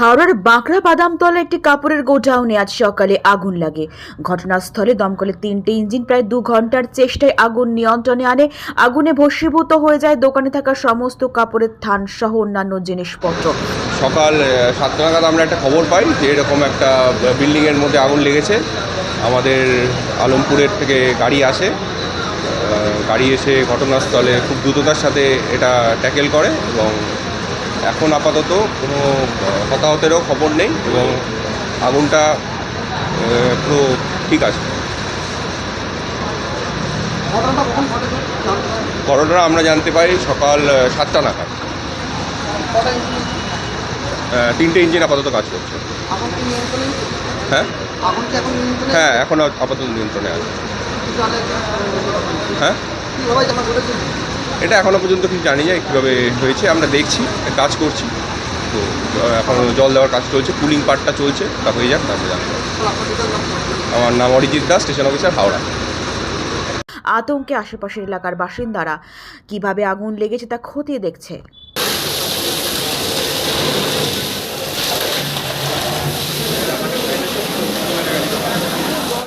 হাওড়ার বাঁকড়া বাদামতলা একটি কাপড়ের গোডাউনে আজ সকালে আগুন লাগে। ঘটনাস্থলে দমকলের তিনটে ইঞ্জিন প্রায় দু ঘণ্টার চেষ্টায় আগুন নিয়ন্ত্রণে আনে। আগুনে ভস্মীভূত হয়ে যায় দোকানে থাকা সমস্ত কাপড়ের থান সহ অন্যান্য জিনিসপত্র। সকাল সাতটা নাগাদ আমরা একটা খবর পাই যে এরকম একটা বিল্ডিংয়ের মধ্যে আগুন লেগেছে। আমাদের আলমপুরের থেকে গাড়ি আসে। গাড়ি এসে ঘটনাস্থলে খুব দ্রুততার সাথে এটা ট্যাকেল করে এবং এখন আপাতত কোনো হতাহতেরও খবর নেই এবং আগুনটা পুরো ঠিক আছে? ঘটনা আমরা জানতে পারি সকাল সাতটা নাগাদ। তিনটে ইঞ্জিন আপাতত কাজ করছে। হ্যাঁ? হ্যাঁ এখন আপাতত নিয়ন্ত্রণে আছে। হ্যাঁ? এটা এখনও পর্যন্ত কিছু জানি না কীভাবে হয়েছে, আমরা দেখছি কাজ করছি। তো এখন জল দেওয়ার কাজ চলছে কুলিং পার্টটা চলছে, তা হয়ে যাক, তারপরে জানতে আমার নাম অরিজিৎ দাস, স্টেশন অফিসার, হাওড়া। আতঙ্কে আশেপাশের এলাকার বাসিন্দারা কীভাবে আগুন লেগেছে তা খতিয়ে দেখছে।